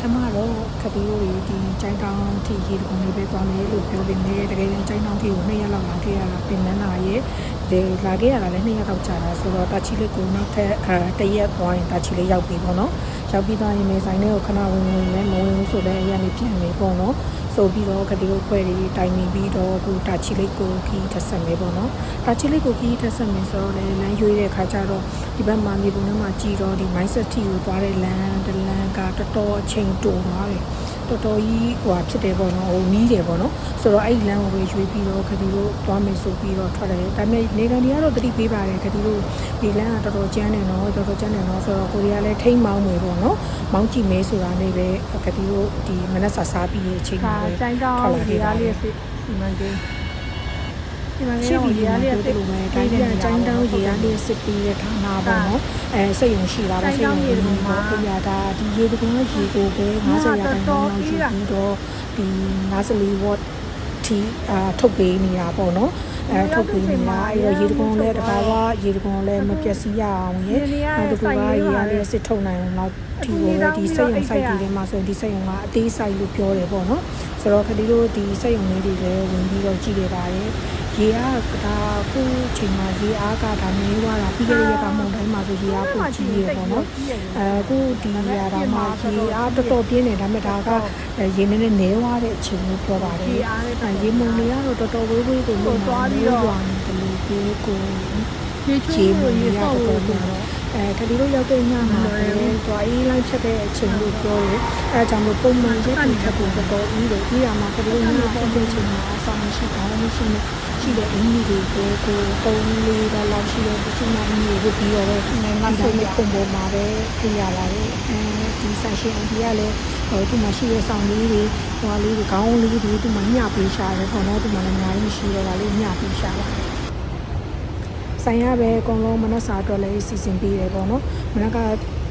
ထမတော့ခပီးတို့တွေဒီကျိုင်းတောင်းထိရေတကုံလေးပဲသွားမယ်လို့ပြောပေမဲ့တကယ်ရင်ကျိုင်းတောင်းထိကို2ရက်လောက်လာခဲ့ရတာပြင်နန်းလာရဲ့ဒီလာခဲ့ရတာလည်း2ရက်လောက်ကြာတာဆိုတော့တာချီလေးကိုနောက်ထပ်အဲတရက်သွားရင်တာချီလေးရောက်ပြီပေါ့နော် ရောက်ပြီးသွားရင်မေဆိုင်လေးကိုခဏဝင်ဝင်နဲ့မဝင်ဘူးဆိုလည်းအရင်လေးပြန်နေပေါ့နော်ဆိုပြီးတော့ခပီးတို့ခွဲတွေတိုင်နေပြီးတော့အခုတာချီလေးကိုခီးထက်ဆက်မယ်ပေါ့နော်တာချီလေးကိုခီးထက်ဆက်မယ်ဆိုတော့လည်းလမ်းရွေးတဲ့ခါကျတော့ဒီဘက်မှာမြေပုံထဲမှာကြည်တော့ဒီ mindset ထိကိုသွားတဲ့လမ်းတလမ်းကတော်တော်အချိန်တိုသွားတယ် တော်တော်ကြီးဟိုဖြစ်တယ်ပေါ့နော်ဟိုနီးတယ်ပေါ့နော်ဆိုတော့အဲ့ဒီလမ်းကိုပဲရွေးပြီးတော့ခတီတို့သွားမယ်ဆိုပြီးတော့ထွက်တယ်ဒါပေမဲ့နေကန်တွေကတော့တတိပေးပါတယ်ခတီတို့ဒီလမ်းကတော်တော်ကျန်းတယ်နော်တော်တော်ကျန်းတယ်နော်ဆိုတော့ကိုရီးယားလည်းထိမ့်မောင်းမယ်ပေါ့နော်မောင်းကြည့်မယ်ဆိုတာနဲ့ပဲခတီတို့ဒီမနက်စာစားပြီးတဲ့အချိန်ဒါမှာပဲကျိုင်းတောင်းရေအားလေးစစ်စီမံကိန်းစီမံကိရှိန်းပြီကိုရေလေအားလေးပြောစစ်လို့ပဲဒါကြီးကကျိုင်းတောင်းရေအားလေးစစ်ပြီးတဲ့ဌာနပေါ့နော်အဲစိတ်ယုံရှိတာပဲစိတ်ယုံရှိလို့ပေါ့ပြရတာဒီရေတကွန်းရေကိုပဲ90ရာခိုင်နှုန်း လောက်ယူပြီးတော့ဒီ94 watt တီအာထုတ်ပေးနေတာပေါ့နော်အဲထုတ်ပေးနေတာအဲ့တော့ရေတကွန်လည်းတကားကရေတကွန်လည်းမပျက်စီးရအောင်ရေနောက်တစ်ခုကရေအားလည်းစစ်ထုတ်နိုင်အောင်နောက်ဒီကိုပဲဒီစက်ရုံ site တွေထဲမှာဆိုရင်ဒီစက်ရုံကအသေးစိတ်လို့ပြောတယ်ပေါ့နော်ဆိုတော့ခတိတို့ဒီစက်ရုံလေးတွေလည်းဝင်ပြီးတော့ကြည့်ရပါတယ် ရေအားကဒါခုချိန်မှာရေအားကဒါနေသွားတာပြီးခဲ့တဲ့ရက်ကမုန်တိုင်းမှာဆိုရေအားပိုကြီးရပေါ့နော်အခုဒီနေရာတော့မှရေအားတော်တော်ပြင်းနေဒါပေမဲ့ဒါကရေနည်းနည်းနေသွားတဲ့အချိန်ကိုပြောပါတယ်ရေအားလေးအဲရေမုန်တွေကတော့တော်တော်ဝေးဝေးကိုလုံသွားပြီးတော့ရွာနေတယ်လို့ပြောကိုရေချိုးကိုရေဆောက်လို့ဆိုတော့အဲခဒီတို့ရောက်တဲ့ညမှာပဲတွားအေးလိုက်ချက်တဲ့အချိန်လို့ပြောတယ်အဲဒါကြောင့်မို့ပုံမှန်ရက်တီထပ်ဖို့တော်တော်ကြီးတယ်ဒီရမှာခဒီတို့ညမှာပုံတဲ့အချိန်မှာအဆောင်မရှိကောင်းမရှိနေ ရှိတဲ့အင်းကြီးတွေကိုကိုပုံလေးတော့လောက်ရှိတဲ့ဒီမှာအင်းကြီးကိုပြီးတော့လည်းငါဆိုနေပုံပေါ်မှာပဲပြရပါတယ်အဲဒီဆိုင်ရှင်အန်ဒီကလည်းဟိုဒီမှာရှိတဲ့ဆောင်လေးတွေဟိုဟာလေးတွေခေါင်းလေးတွေဒီမှာညပေးရှာတယ်ခေါင်းတော့ဒီမှာလည်းအများကြီးမရှိတော့တာလေးညပေးရှာပါတယ်ဆိုင်ရပဲအကုန်လုံးမနက်စာအတွက်လည်းစီစဉ်ပေးတယ်ပေါ့နော်မနက်က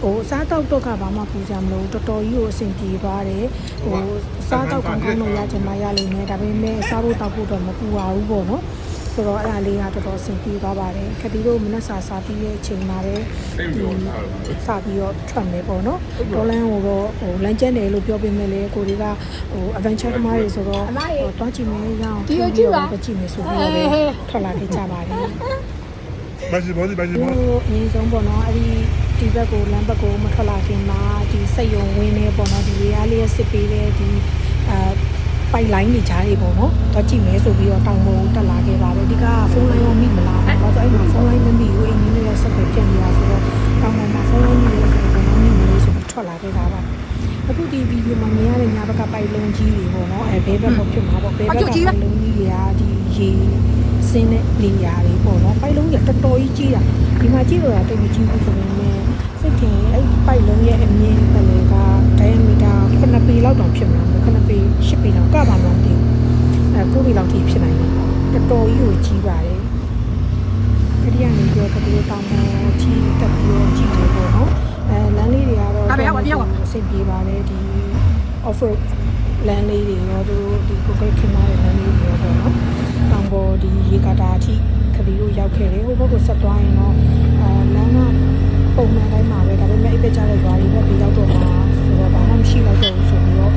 ဟိုအစားတောက်တော့ကဘာမှပူကြမလို့တော်တော်ကြီးကိုအဆင်ပြေသွားတယ်ဟိုအစားတောက်ကောင်းကောင်းတော့ရချင်မှရလိမ့်မယ်ဒါပေမဲ့စားဖို့တောက်ဖို့တော့မပူပါဘူးပေါ့နော်ဆိုတော့အဲ့ဒါလေးကတော်တော်အဆင်ပြေသွားပါတယ်ခတိတို့မနက်စာစားပြီးတဲ့အချိန်မှာပဲဒီစပြီးတော့ထွက်မယ်ပေါ့နော်ဒေါ်လန်ကိုတော့ဟိုလမ်းကျန်းတယ်လို့ပြောပေးမယ်လေကိုတွေကဟို adventure သမားတွေဆိုတော့ဟိုတွားကြည့်မယ်ရအောင်ပြီးတော့ပဲကြည့်မယ်ဆိုပြီးတော့ပဲထွက်လာခဲ့ကြပါတယ် Vas-y, vas-y, vas-y, ဟို vas-y. အရင်ဆုံးပေါ့နော်အဲ့ဒီဒီဘက်ကိုလမ်းဘက်ကိုမထွက်လာခင်မှာဒီစက်ယုံဝင်းနေပေါ့နော်ဒီရေအားလေးစစ်ပေးတဲ့ဒီအာပိုက်လိုင်းတွေကြားတွေပေါ့နော်တော့ကြည့်မယ်ဆိုပြီးတော့တောင်ပေါ်တက်လာခဲ့ပါတယ်ဒီကဖုန်းလိုင်းရောမိမလားပေါ့တော့အဲ့မှာဖုန်းလိုင်းမမိဘူးအင်းကြီးလေးဆက်ပဲပြတ်နေတာဆိုတော့တောင်ပေါ်မှာဖုန်းလိုင်းမိလို့ဆိုတော့တော့မိမလေးဆိုပြီးထွက်လာခဲ့တာပါအခုဒီဗီဒီယိုမှာမြင်ရတဲ့ညာဘက်ကပိုက်လုံးကြီးတွေပေါ့နော်အဲဘဲဘက်မှာဖြစ်မှာပေါ့ဘဲဘက်ကပိုက်လုံးကြီးတွေကဒီရေ စင်းတဲ့နေရာတွေပေါ့နော်ပိုက်လုံးကြီးတော်တော်ကြီးကြီးတာဒီမှာကြည့်လို့ရတိတ်မကြီးဘူးဆိုပေမဲ့စိတ်ထင်အဲ့ပိုက်လုံးရဲ့အမြင့်ကလေးက diameter 9ပေလောက်တောင်ဖြစ်မှာ9ပေ10ပေတောင်ကပါမှမသိဘူးအဲ9ပေလောက်ထိဖြစ်နိုင်တယ်တော်တော်ကြီးကိုကြီးပါတယ်အဲ့ဒီကနေပြောကလေးတောင်ပေါ်ကြီးတက်ပြီးတော့ကြီးတယ်ပေါ့နော်အဲလမ်းလေးတွေကတော့အဆင်ပြေပါတယ်ဒီ off road လမ်းလေးတွေရောသူတို့ဒီ Google ခင်မားတဲ့လမ်းလေးတွေရောပေါ့နော်တောင် ပေါ်ဒီရေကာတာအထိကလေးတို့ရောက်ခဲ့တယ်ဟိုဘက်ကိုဆက်သွားရင်တော့အဲလမ်းကပုံမှန်တိုင်းမှာပဲဒါပေမဲ့အိပ်ပကြတဲ့ဘာတွေဘက်ကိုရောက်တော့မှာဆိုတော့ဘာမှမရှိတော့ဘူးဆိုပြီးတော့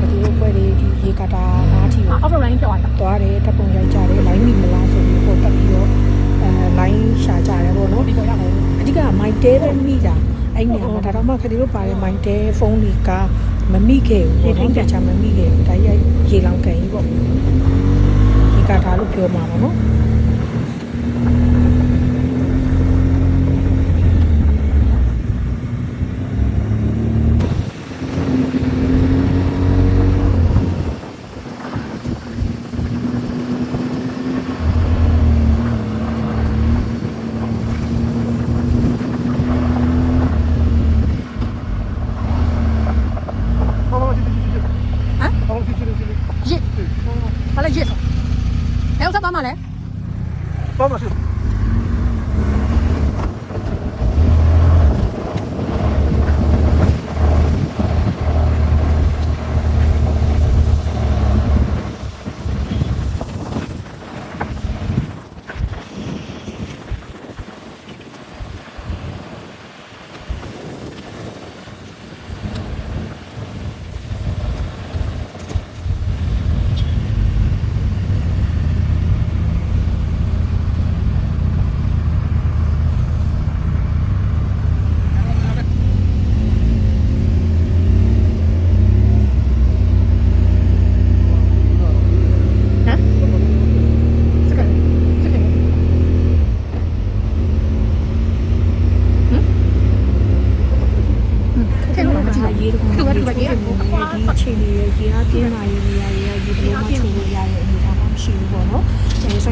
ကလေးတို့ဖွဲ့တွေဒီရေကာတာနားထိကိုအောက်လိုင်းကြောက်ရတာသွားတယ်တပ်ပုံရိုက်ကြတယ်လိုင်းမိမလားဆိုပြီးပေါ့တက်ပြီးတော့အဲလိုင်းရှာကြတယ်ပေါ့နော်ဒီပေါ်ရောက်တယ်အဓိကမိုင်တဲပဲမိတာအဲ့နေရာမှာဒါတော့မှခရီးတို့ပါတယ်မိုင်တဲဖုန်းတွေကမမိခဲ့ဘူးပေါ့နော်တခြားမမိခဲ့ဘူးဒါကြီးရေလောင်ကန်ကြီးပေါ့ဒီကထား လို့ပြောမှာပေါ့နော် Hein Allons, si, si, si, si. ရေဘာလဲရေဆော ဘယ်ဥစ္စာသွားမှလဲ Pas, monsieur. ဒီ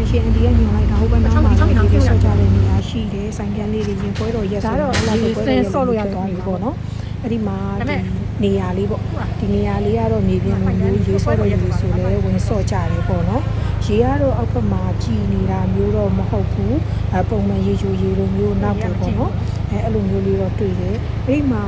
ရှင်အန်ဒီကညွန်လိုက်တာဟုတ်ပါတော့မှာလည်းဒီဆော့ကြတဲ့နေရာရှိတယ်ဆိုင်ကန်လေးတွေရင်ပွဲတော်ရက်ဆိုတော့လာဆိုပွဲတော်ရက်ဆော့လို့ရသွားပြီပေါ့နော်အဲ့ဒီမှာဒီနေရာလေးပေါ့ဒီနေရာလေးကတော့မြေပြင်လိုမျိုးရေဆော့တော်ရေဆိုလဲဝင်ဆော့ကြတယ်ပေါ့နော်ရေကတော့အောက်ဘက်မှာကြည်နေတာမျိုးတော့မဟုတ်ဘူးအပုံမှန်ရေချိုရေလိုမျိုးနောက်တယ်ပေါ့နော် အဲအဲ့လိုမျိုးလေးတော့တွေ့တယ်အဲ့ဒီမှာ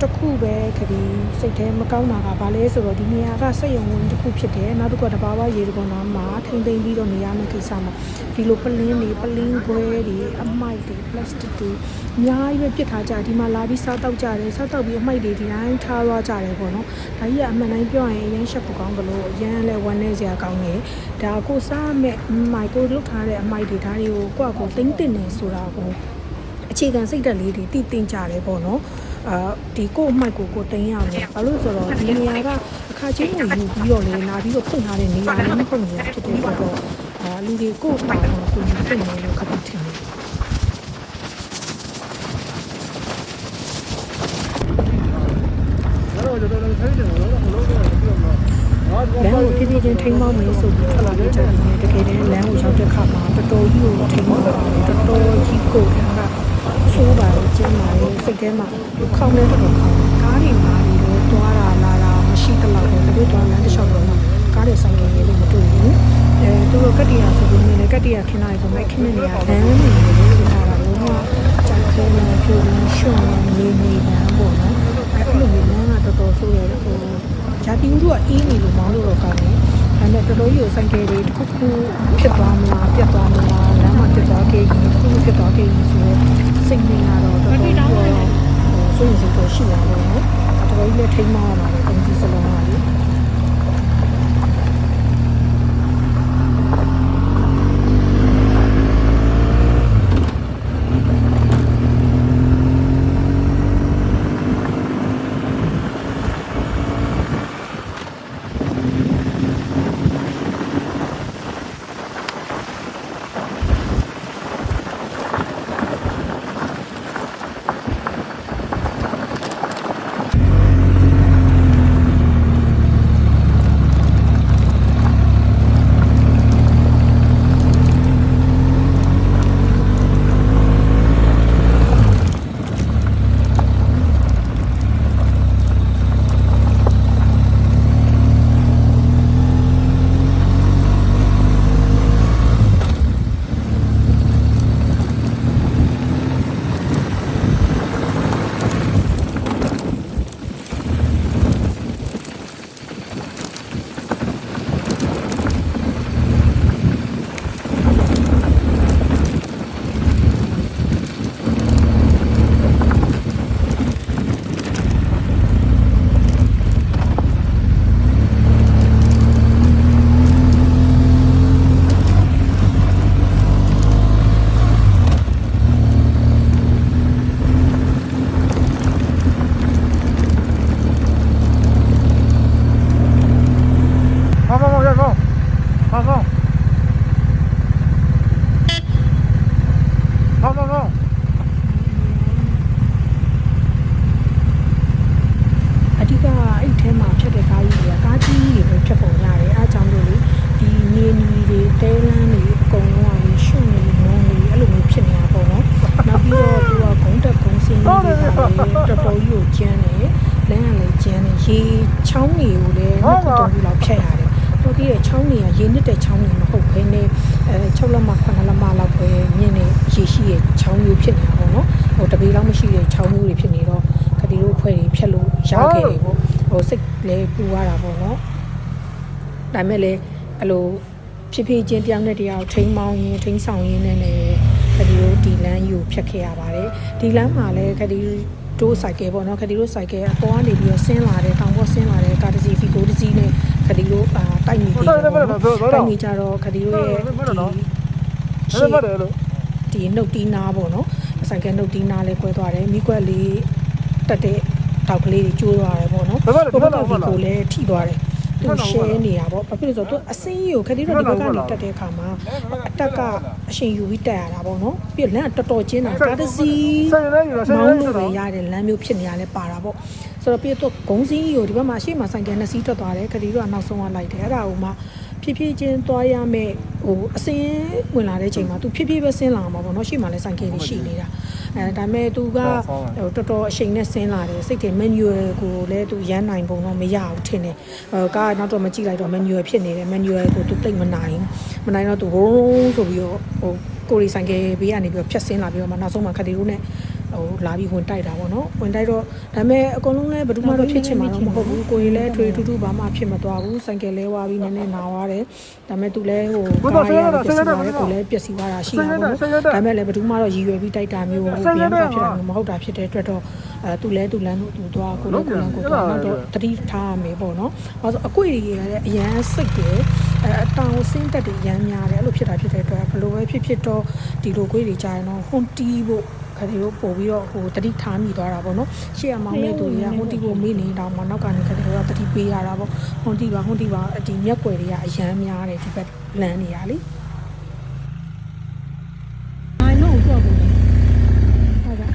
တစ်ခုပဲခရီးစိတ်ထဲမကောင်းတာကဘာလဲဆိုတော့ဒီနေရာကစက်ရုံဝင်တစ်ခုဖြစ်တယ်နောက်တစ်ခုကတဘာဝရေတကောနာမှာထိမ့်သိမ့်ပြီးတော့နေရမယ့်ကိစ္စမှာဒီလိုပလင်းတွေပလင်းခွဲတွေအမိုက်တွေ plastic တွေအများကြီးပဲပြစ်ထားကြဒီမှာလာပြီးစားတောက်ကြတယ်စားတောက်ပြီးအမိုက်တွေဒီတိုင်းထားသွားကြတယ်ပေါ့နော်ဒါကြီးကအမှန်တိုင်းပြောရင်အရင်ရှက်ဖို့ကောင်းဘလို့အရင်လည်းဝမ်းနေစရာကောင်းတယ်ဒါကိုစားမဲ့မိုက်ကိုလုတ်ထားတဲ့အမိုက်တွေဒါတွေကိုကိုယ့်အကိုသိမ့်တင်နေဆိုတာကို အခြေခံစိတ်ဓာတ်လေးတွေတည်တင်ကြတယ်ပေါ့နော်အာဒီကို့အမှိုက်ကိုကိုတင်ရမယ်ဘာလို့ဆိုတော့ဒီနေရာကအခါချင်းကိုယူပြီးတော့လေလာပြီးတော့ဖွင့်ထားတဲ့နေရာလည်းမဟုတ်ဘူးဖြစ်တဲ့ဆိုတော့အာလူတွေကို့ပါတော့ကိုယူဖွင့်နေလို့ခပ်ပြီးထင်တယ်လမ်းကိုတည်တည်ချင်းထိမောင်းမယ်ဆိုပြီးထွက်လာကြတယ်တကယ်တမ်းလမ်းကိုရောက်တဲ့ခါမှာတော်တော်ကြီးကိုထိမောင်းတာတော်တော်ကြီးကိုလမ်းက ဆိုးပါတယ်ကျင်းပါတယ်စိတ်ထဲမှာခေါင်းနဲ့တော်တော်ခေါင်းကားတွေမှာပြီးတော့သွားတာလာတာမရှိတော့ဘူးတပိတ်သွားလမ်းတစ်လျှောက်တော့မှကားတွေဆိုင်ငယ်ရေးလို့မတွေ့ဘူးအဲသူတို့ကတ္တိယဆိုပြီးနေလေကတ္တိယခင်းလိုက်ဆိုမဲ့ခင်းနေနေရလမ်းနေနေလို့ပြောတာလုံးဝကြောက်ခဲနေပြိုနေရှုံနေနေလမ်းပေါ့နော်အဲလိုမျိုးလမ်းကတော်တော်ဆိုးရတယ်ဟိုဂျာတီဦးတို့ကအေးနေလို့မောင်းလို့တော့ကောင်းတယ်။ ဒါပေမဲ့တော်တော်ကြီးကိုဆိုင်ကယ်တွေတစ်ခုခုဖြစ်သွားမလားပြတ်သွားမလားလမ်းမှာပြတ်သွားခဲ့ရင်တစ်ခုခုဖြစ်သွားခဲ့ရင်ဆိုတော့စိတ်နေရတော့တော်တော်ကြီးတော့ဟိုဆိုရင်စိတ်တော့ရှိရတော့နော်။တော်တော်ကြီးလည်းထိမ်းမောင်းရပါတယ်ပုံစံစလုံးကလေ။ ချောင်းတွေကရေနစ်တဲ့ချောင်းတွေမဟုတ်ဘဲနဲ့အဲ6လက်မ9လက်မလောက်ပဲမြင့်နေရေရှိရဲ့ချောင်းမျိုးဖြစ်နေတာပေါ့နော်ဟိုတပေလောက်မရှိတဲ့ချောင်းမျိုးတွေဖြစ်နေတော့ကတိတို့ဖွဲ့တွေဖြတ်လို့ရခဲ့တယ်ပေါ့ဟိုစိတ်လည်းပူရတာပေါ့နော်ဒါပေမဲ့လည်းအဲ့လိုဖြစ်ဖြစ်ချင်းတယောက်နဲ့တယောက်ထိန်းမောင်းရင်ထိန်းဆောင်ရင်းနဲ့လည်းခဒီတို့ဒီလမ်းယူဖြတ်ခဲ့ရပါတယ်ဒီလမ်းမှာလည်းခဒီတို့စိုက်ကယ်ပေါ့နော်ခဒီတို့စိုက်ကယ်အပေါ်ကနေပြီးတော့ဆင်းလာတယ်တောင်ပေါ်ဆင်းလာတယ်ကားတစ်စီးဖီကိုတစ်စီးနဲ့ ခဒီတို့အာတိုက်မိပြီးတော့တိုက်မိကြတော့ခဒီတို့ရဲ့ဒီအဲ့ဒါတယ်လို့ဒီနှုတ်တီးနာပေါ့နော်ဆိုင်ကယ်နှုတ်တီးနာလေးကွဲသွားတယ်မိကွက်လေးတက်တဲ့တောက်ကလေးတွေကျိုးသွားတယ်ပေါ့နော်ဘယ်ဘက်လဲဘုဘယ်ဘဘက်လဲကဗီကိုလည်းထိသွားတယ် သူ share နေတာပေါ့ဘာဖြစ်လို့လဲဆိုတော့သူအစင်းကြီးကိုခတိတော့ဒီဘက်ကနေတက်တဲ့အခါမှာအတက်ကအရှင်ယူပြီးတက်ရတာပေါ့နော်ပြီးတော့လမ်းကတော်တော်ကျင်းတာဒါတစ်စီးဆိုင်ရဲယူလားဆိုင်မောရဲင်းယူလို့ပဲလားရတဲ့လမ်းမျိုးဖြစ်နေရလဲပါတာပေါ့ဆိုတော့ပြီးတော့ဂုံစင်းကြီးကိုဒီဘက်မှာရှေ့မှာဆိုင်ကယ်နှစ်စီးထွက်သွားတယ်ခတိတော့နောက်ဆုံးကလိုက်တယ်အဲ့ဒါကိုမှဖြည်းဖြည်းချင်းသွားရမယ် ဟိုအစင်းဝင်လာတဲ့ချိန်မှာ तू ဖြည်းဖြည်းပဲဆင်းလာမှာပေါ့နော်ရှေ့မှာလဲဆိုင်ကယ်တွေရှိနေတာအဲဒါပေမဲ့ तू ကဟိုတော်တော်အချိန်နဲ့ဆင်းလာတယ်စိတ်တွေ manual ကိုလည်း तू ရမ်းနိုင်ပုံတော့မရဘူးထင်တယ်ဟိုကားနောက်တော့မကြည့်လိုက်တော့ manual ဖြစ်နေတယ် manual ကို तू သိမ့်မနိုင်မနိုင်တော့ तू ဝုန်းဆိုပြီးတော့ဟိုကိုရီဆိုင်ကယ်ဘေးကနေပြီးတော့ဖြတ်ဆင်းလာပြီးတော့မှနောက်ဆုံးမှခတိတို့နဲ့ ဟိုလာပြီးဝင်တိုက်တာပေါ့နော်ဝင်တိုက်တော့ဒါပေမဲ့အကုန်လုံးလည်းဘယ်သူမှတော့ဖြစ်ချင်မှာတော့မဟုတ်ဘူးကိုရင်လည်းထွေထူးထူးဘာမှဖြစ်မသွားဘူးဆိုင်ကယ်လဲဝါပြီးနည်းနည်းနာသွားတယ်ဒါပေမဲ့သူလည်းဟိုကားရပျက်စီးသွားတယ်ကိုလည်းပျက်စီးသွားတာရှိတာပေါ့နော်ဒါပေမဲ့လည်းဘယ်သူမှတော့ရည်ရွယ်ပြီးတိုက်တာမျိုးဟိုပြန်တော့ဖြစ်တာမျိုးမဟုတ်တာဖြစ်တဲ့အတွက်တော့အဲသူလည်းသူလမ်းလို့သူသွားကိုလည်းကိုလမ်းကိုသွားတော့တတိထားရမယ်ပေါ့နော်ဘာလို့အကွေတွေလည်းအရန်စိတ်တယ်အဲအတောင်စင်းတက်တွေရမ်းများတယ်အဲ့လိုဖြစ်တာဖြစ်တဲ့အတွက်ဘယ်လိုပဲဖြစ်ဖြစ်တော့ဒီလိုကွေတွေကြာရင်တော့ဟွန်တီးဖို့ ခရီးတို့ပို့ပြီးတော့ဟိုတတိထားမိသွားတာပေါ့နော်ရှေ့ကမောင်းတဲ့သူတွေကဟွန်တီကိုမေးနေတော့မှနောက်ကနေခရီးတို့ကတတိပေးရတာပေါ့ဟွန်တီပါဟွန်တီပါဒီမျက်ွယ်တွေကအရမ်းများတယ်ဒီဘက်လမ်းနေရလေ အိုင်လို့ကြောက်ဘူးဟုတ်ကဲ့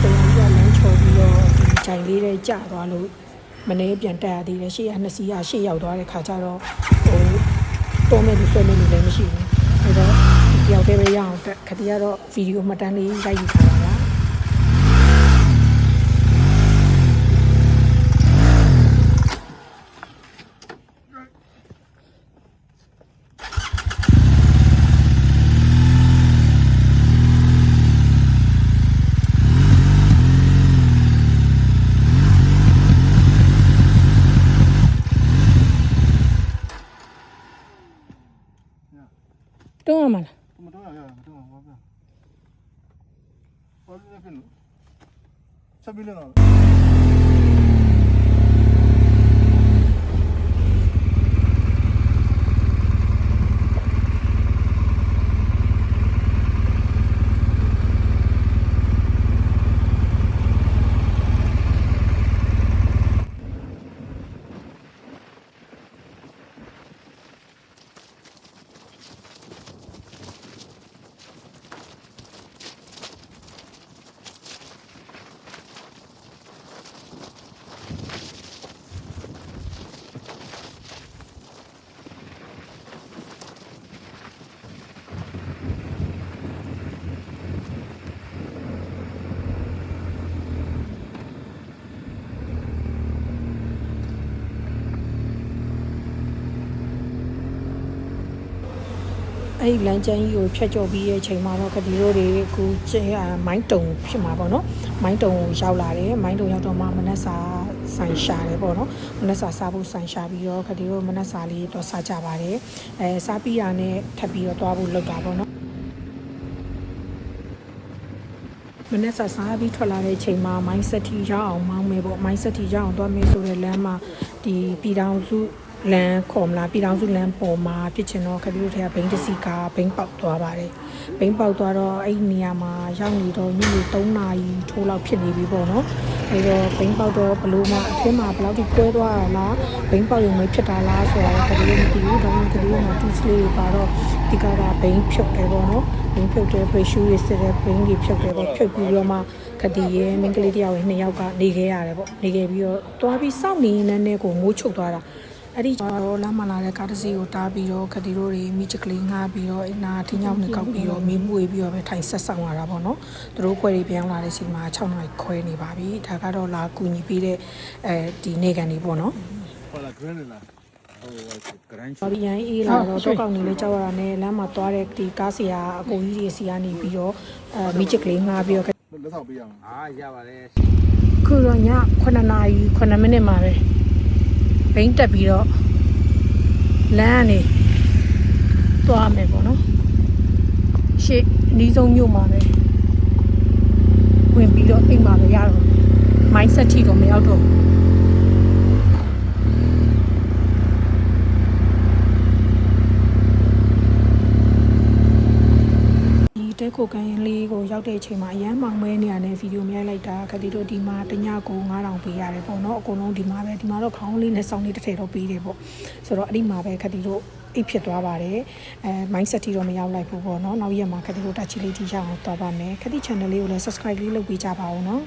ဆိုရင်ကလမ်းချိုပြီးတော့ဒီဂျိုင်လေးတွေကြာသွားလို့ မနေပြန်တက်ရသေးတယ်ရှေ့ကနှစ်စီးကရှေ့ရောက်သွားတဲ့ခါကျတော့ဟိုတော်မဲ့လူဆွဲမဲ့လူလည်းမရှိဘူးအဲတော့ဒီတယောက်တည်းပဲရအောင်တက်ခတိကတော့ဗီဒီယိုမှတ်တမ်းလေးရိုက်ယူထားတာပါတွန်းရမှာလား မတော်ရရမတော်ဘာပြဘာပြဖြစ်လို့ ဆက် အဲ့ဒီလမ်းကျန်းကြီးကိုဖြတ်ကျော်ပြီးရဲ့အချိန်မှာတော့ခဒီရိုးတွေအခုကျဲအာမိုင်းတုံဖြစ်မှာပေါ့နော်မိုင်းတုံကိုရောက်လာတယ်မိုင်းတုံရောက်တော့မှမနက်စာဆိုင်ရှာတယ်ပေါ့နော်မနက်စာစားဖို့ဆိုင်ရှာပြီးတော့ခဒီရိုးမနက်စာလေးတော့စားကြပါတယ်အဲစားပြီးရနဲ့ထပ်ပြီးတော့သွားဖို့လုပ်တာပေါ့နော်မနေ့ကစားပြီးထွက်လာတဲ့အချိန်မှာ mindset တီရအောင်မောင်းမယ်ပေါ့ mindset တီရအောင်သွားမယ်ဆိုတဲ့လမ်းမှာဒီပြည်တောင်စု လမ်းခေါ်မလားပြည်တောင်စုလမ်းပေါ်မှာဖြစ်ချင်တော့ခရီးတို့ထဲကဘိန်းတစ်စီကဘိန်းပေါက်သွားပါတယ်ဘိန်းပေါက်သွားတော့အဲ့ဒီနေရာမှာရောက်နေတော့ညနေ3နာရီထိုးလောက်ဖြစ်နေပြီပေါ့နော်အဲ့တော့ဘိန်းပေါက်တော့ဘလို့မှအထင်းမှာဘယ်လောက်ထိကွဲသွားတာလားဘိန်းပေါက်ရုံပဲဖြစ်တာလားဆိုတော့ခရီးတို့မသိဘူးဒါပေမဲ့ခရီးတို့မှာ two sleeve တွေပါတော့ဒီကကဘိန်းဖြုတ်တယ်ပေါ့နော်ဘိန်းဖြုတ်တယ် pressure တွေစစ်တယ်ဘိန်းတွေဖြုတ်တယ်ပေါ့ဖြုတ်ပြီးတော့မှခတီရဲ့မိန်းကလေးတစ်ယောက်ရဲ့နှစ်ယောက်ကနေခဲ့ရတယ်ပေါ့နေခဲ့ပြီးတော့သွားပြီးစောင့်နေနေနဲ့ကိုမိုးချုပ်သွားတာ အဲ့ဒီကျတော့လမ်းမလာတဲ့ကားတစ်စီးကိုတားပြီးတော့ခတီတို့တွေမိချကလေးငှားပြီးတော့အနာထင်းချောင်းနဲ့ကောက်ပြီးတော့မီးမွေပြီးတော့ပဲထိုင်ဆက်ဆောင်လာတာပေါ့နော်သူတို့ခွဲတွေပြောင်းလာတဲ့ချိန်မှာ6နာရီခွဲနေပါပြီဒါကတော့လာကူညီပေးတဲ့အဲဒီနေကန်တွေပေါ့နော် Para Grenada. Oh, Gran ဘာပြီးရင်အေးလာတော့တော့ကောက်နေလေးကြောက်ရတာနဲ့လမ်းမှာသွားတဲ့ဒီကားစီယာအကိုကြီးတွေစီကနေပြီးတော့အဲမိချကလေးငှားပြီးတော့လက်ဆောင်ပေးရအောင်အာရပါတယ်ခုတော့ည9နာရီ9မိနစ်မှာပဲ ဘိန်းတက်ပြီးတော့လမ်းကနေသွားမယ်ပေါ့နော်ရှေ့အနီးဆုံးမြို့မှာပဲဝင်ပြီးတော့အိမ်မှာပဲရတော့မိုင်းဆက်ထိတော့မရောက်တော့ဘူး ဒီတဲခိုကန်ရင်လေးကိုရောက်တဲ့အချိန်မှာအရမ်းမောင်မဲနေရတဲ့ဗီဒီယိုမြိုက်လိုက်တာခတိတို့ဒီမှာတညကို9000ပေးရတယ်ပေါ့နော်အကုန်လုံးဒီမှာပဲဒီမှာတော့ခေါင်းလေးနဲ့စောင်းလေးတစ်ထည်တော့ပေးတယ်ပေါ့ဆိုတော့အဲ့ဒီမှာပဲခတိတို့အိတ်ဖြစ်သွားပါတယ်အဲ mindset တီတော့မရောက်လိုက်ဘူးပေါ့နော်နောက်ရက်မှာခတိတို့တက်ချီလေးတီရအောင်သွားပါမယ်ခတိ channel လေးကိုလည်း subscribe လေးလုပ်ပေးကြပါဦးနော်